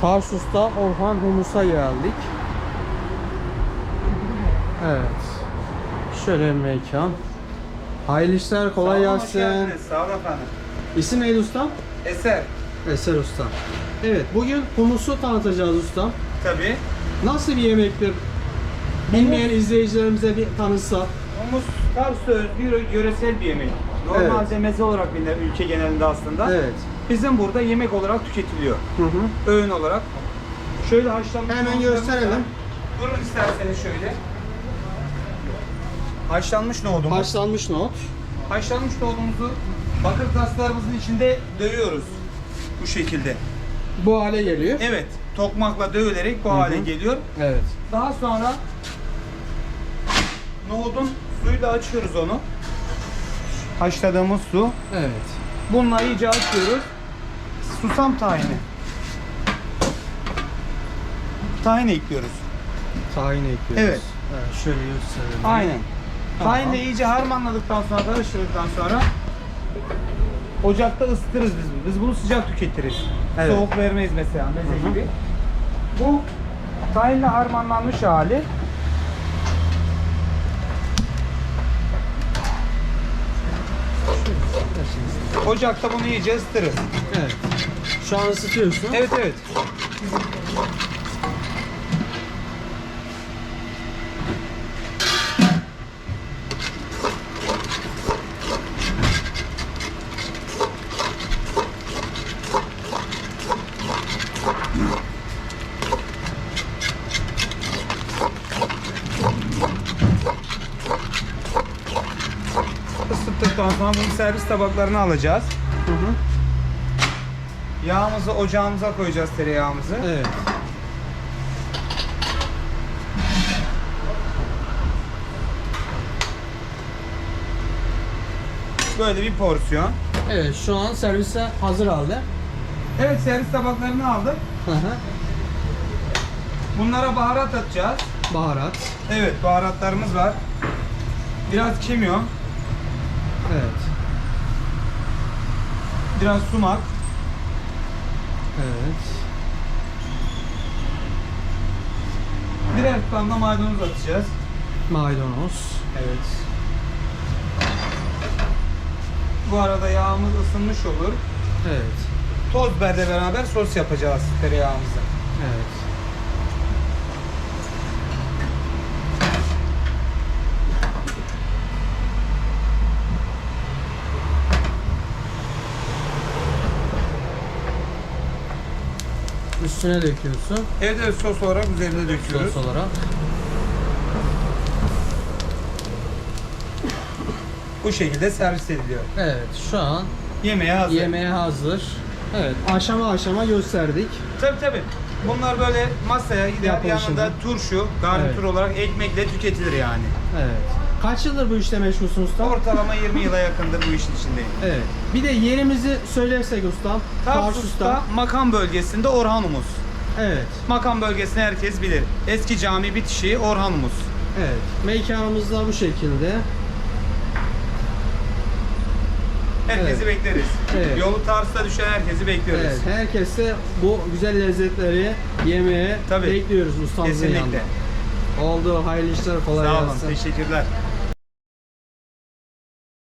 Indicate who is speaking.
Speaker 1: Tarsus'ta Orhan Humus'a geldik. Evet. Şöyle bir mekan. Hayırlı işler, kolay
Speaker 2: Sağ olun, hoş
Speaker 1: gelsin.
Speaker 2: geldiniz. Sağ olun efendim.
Speaker 1: İsim neydi ustam?
Speaker 2: Eser.
Speaker 1: Eser Usta. Evet, bugün humusu tanıtacağız ustam.
Speaker 2: Tabii.
Speaker 1: Nasıl bir yemektir? Bilmeyen izleyicilerimize bir tanıtsa.
Speaker 2: Humus Tarsus'a özgü yöre- yöresel bir yemek. Normalde
Speaker 1: Evet.
Speaker 2: meze olarak bilinir ülke genelinde aslında.
Speaker 1: Evet.
Speaker 2: Bizim burada yemek olarak tüketiliyor.
Speaker 1: Hı hı.
Speaker 2: Öğün olarak. Şöyle haşlanmış
Speaker 1: Hemen gösterelim.
Speaker 2: Durun isterseniz şöyle. Haşlanmış nohudumuz.
Speaker 1: Haşlanmış nohut.
Speaker 2: Haşlanmış nohudumuzu bakır taslarımızın içinde dövüyoruz. Bu şekilde.
Speaker 1: Bu hale geliyor.
Speaker 2: Evet. Tokmakla dövülerek bu
Speaker 1: Hı hı.
Speaker 2: hale geliyor.
Speaker 1: Evet.
Speaker 2: Daha sonra nohudun suyuyla açıyoruz onu. Haşladığımız su.
Speaker 1: Evet.
Speaker 2: Bununla iyice açıyoruz. Susam tahini. Tahin ekliyoruz.
Speaker 1: Tahin ekliyoruz.
Speaker 2: Evet.
Speaker 1: Evet, şöyle gösterelim.
Speaker 2: Aynen.
Speaker 1: Tamam.
Speaker 2: Tahinle iyice harmanladıktan sonra, karıştırdıktan sonra ocakta ısıtırız biz bunu. Biz bunu sıcak tüketiriz.
Speaker 1: Evet.
Speaker 2: Soğuk vermeyiz mesela meze gibi. Bu tahinle harmanlanmış hali. Ocakta bunu iyice ısıtırız.
Speaker 1: Evet. Şu an ısıtıyorsun.
Speaker 2: Evet evet. Isıttıktan sonra bunu servis tabaklarına alacağız.
Speaker 1: Hı hı.
Speaker 2: Yağımızı ocağımıza koyacağız tereyağımızı.
Speaker 1: Evet.
Speaker 2: Böyle bir porsiyon.
Speaker 1: Evet, şu an servise hazır halde.
Speaker 2: Evet servis tabaklarını aldık.
Speaker 1: Hı hı.
Speaker 2: Bunlara baharat atacağız.
Speaker 1: Baharat.
Speaker 2: Evet baharatlarımız var. Biraz kimyon,
Speaker 1: Evet.
Speaker 2: biraz sumak,
Speaker 1: Evet.
Speaker 2: birer da maydanoz atacağız.
Speaker 1: Maydanoz.
Speaker 2: Evet. Bu arada yağımız ısınmış olur.
Speaker 1: Evet.
Speaker 2: Toz biberle beraber sos yapacağız tereyağımızı.
Speaker 1: Evet. Üstüne döküyorsun
Speaker 2: Evet evet sos olarak üzerine döküyoruz.
Speaker 1: sos olarak.
Speaker 2: Bu şekilde servis ediliyor.
Speaker 1: Evet, şu an
Speaker 2: Yemeğe hazır.
Speaker 1: yemeğe hazır. Evet, aşama aşama gösterdik.
Speaker 2: Tabii tabii. Bunlar böyle masaya gider
Speaker 1: Yapılışını.
Speaker 2: yanında turşu, garnitür
Speaker 1: Evet.
Speaker 2: olarak ekmekle tüketilir yani.
Speaker 1: Evet. Kaç yıldır bu işte meşgulsün usta?
Speaker 2: Ortalama 20 yıla yakındır bu işin içindeyim.
Speaker 1: Evet. Bir de yerimizi söylersek ustam.
Speaker 2: Tarsus'ta makam bölgesinde Orhanumuz.
Speaker 1: Evet.
Speaker 2: Makam bölgesini herkes bilir. Eski cami bitişi Orhanumuz.
Speaker 1: Evet. Mekanımız da bu şekilde.
Speaker 2: Herkesi
Speaker 1: Evet.
Speaker 2: bekleriz.
Speaker 1: Evet.
Speaker 2: Yolu Tarsus'a düşen herkesi bekliyoruz.
Speaker 1: Evet. Herkese bu güzel lezzetleri yemeye
Speaker 2: Tabii.
Speaker 1: bekliyoruz ustamızın
Speaker 2: Kesinlikle.
Speaker 1: yanında. Oldu. Hayırlı işler. Kolay
Speaker 2: Sağ olun.
Speaker 1: gelsin.
Speaker 2: Teşekkürler.